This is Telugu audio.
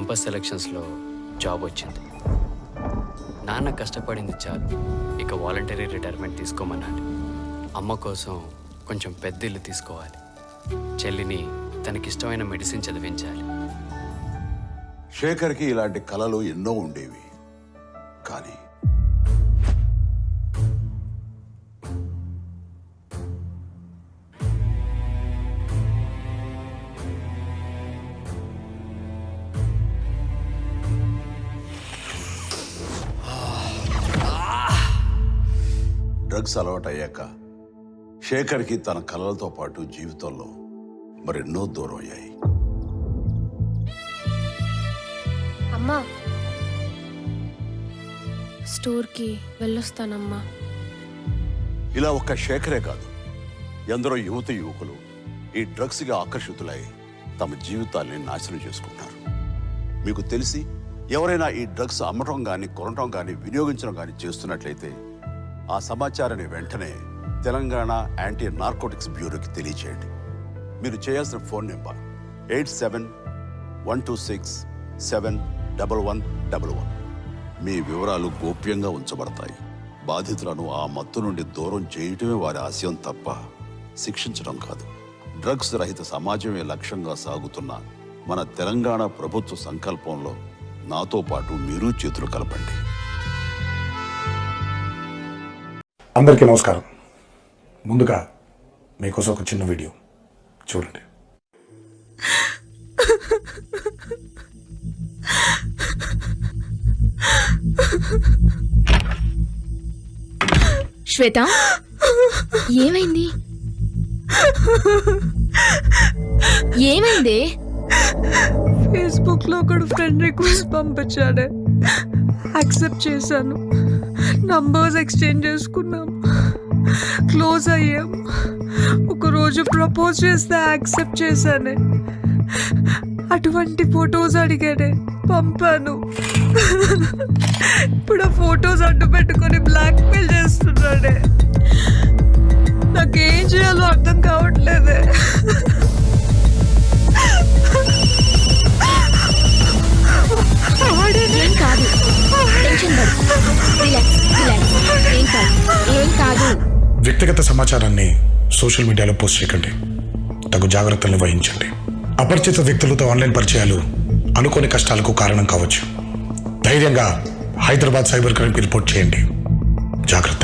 క్యాంపస్ సెలక్షన్స్లో జాబ్ వచ్చింది. నాన్న కష్టపడింది చాలు. ఇక వాలంటరీ రిటైర్మెంట్ తీసుకోమన్నాడు. అమ్మ కోసం కొంచెం పెద్ద ఇల్లు తీసుకోవాలి. చెల్లిని తనకిష్టమైన మెడిసిన్ చదివించాలి. శేఖర్కి ఇలాంటి కళలు ఎన్నో ఉండేవి. కానీ డ్రగ్స్ అలవాటయ్యాక శేఖర్కి తన కలలతో పాటు జీవితంలో మరెన్నో దూరం అయ్యాయి అమ్మా. స్టోర్కి వెళ్ళొస్తానమ్మా. ఇలా ఒక్క శేఖరే కాదు ఎందరో యువత యువకులు ఈ డ్రగ్స్గా ఆకర్షితులై తమ జీవితాల్ని నాశనం చేసుకుంటారు మీకు తెలిసి ఎవరైనా ఈ డ్రగ్స్ అమ్మటం కానీ కొనటం కానీ వినియోగించడం కానీ చేస్తున్నట్లయితే ఆ సమాచారాన్ని వెంటనే తెలంగాణ యాంటీ నార్కోటిక్స్ బ్యూరోకి తెలియచేయండి. మీరు చేయాల్సిన phone number eight seven one two six seven double one double one. మీ వివరాలు గోప్యంగా ఉంచబడతాయి. బాధితులను ఆ మత్తు నుండి దూరం చేయటమే వారి ఆశయం తప్ప శిక్షించడం కాదు. డ్రగ్స్ రహిత సమాజమే లక్ష్యంగా సాగుతున్న మన తెలంగాణ ప్రభుత్వ సంకల్పంలో నాతో పాటు మీరు చేతులు కలపండి. అందరికీ నమస్కారం. ముందుగా మీకోసం ఒక చిన్న వీడియో. చూడండి. శ్వేత ఏమైంది? ఏమైంది? ఫేస్బుక్లో ఒకడు ఫ్రెండ్ రిక్వెస్ట్ పంపించాడే. యాక్సెప్ట్ చేశాను. నంబర్స్ ఎక్స్చేంజ్ చేసుకున్నాం. క్లోజ్ అయ్యాం. ఒకరోజు ప్రపోజ్ చేస్తే యాక్సెప్ట్ చేశానే. అటువంటి ఫొటోస్ అడిగాడే పంపాను. ఇప్పుడు ఆ ఫొటోస్ అడ్డు పెట్టుకొని బ్లాక్మెయిల్ చేస్తున్నాడే వ్యక్తిగత సమాచారాన్ని సోషల్ మీడియాలో పోస్ట్ చేయకండి. తగు జాగ్రత్తలు వహించండి అపరిచిత వ్యక్తులతో ఆన్లైన్ పరిచయాలు అనుకోని కష్టాలకు కారణం కావచ్చు. ధైర్యంగా హైదరాబాద్ సైబర్ క్రైమ్కి రిపోర్ట్ చేయండి. జాగ్రత్త.